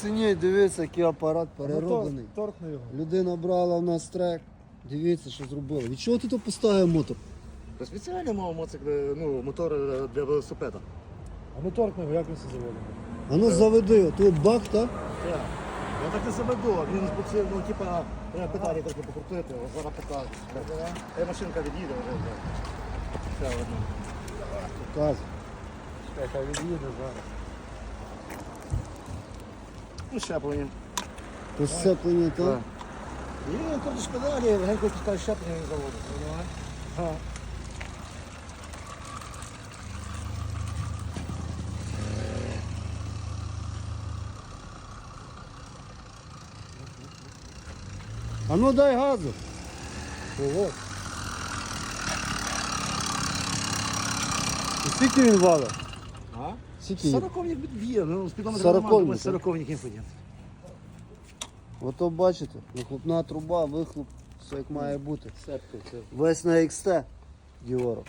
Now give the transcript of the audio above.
Оцініть, дивіться, який апарат перероблений. Мотор, торкни його. Людина брала в нас трек. Дивіться, що зробили. Від чого ти тут поставив мотор? Та спеціально мав моцик, ну, мотор е, для велосипеда. А ну торкни його, як він це заводить? А ну заведи, тут бак, так? Так. Я так і заведу, він буксир, ну, типа, треба педалі трохи покрутити, ось зараз покажу. Хай машинка від'їде вже. Ще одна. Показуй. Чекай, хай від'їде зараз. Ну, щеплення. Тут сцеплення, так? І тут ж педалі, легенько пускай щеплення і заводить. Понимаєш? Ага. А ну дай газу. Ого. І скільки він валить? Скільки? Сороковник б'є, ну, спідометр Сороковник, нормально, так? сороковник не ходить. Ото бачите, вихлопна труба, вихлоп, все як має бути. Це. Весь на XT Діоро.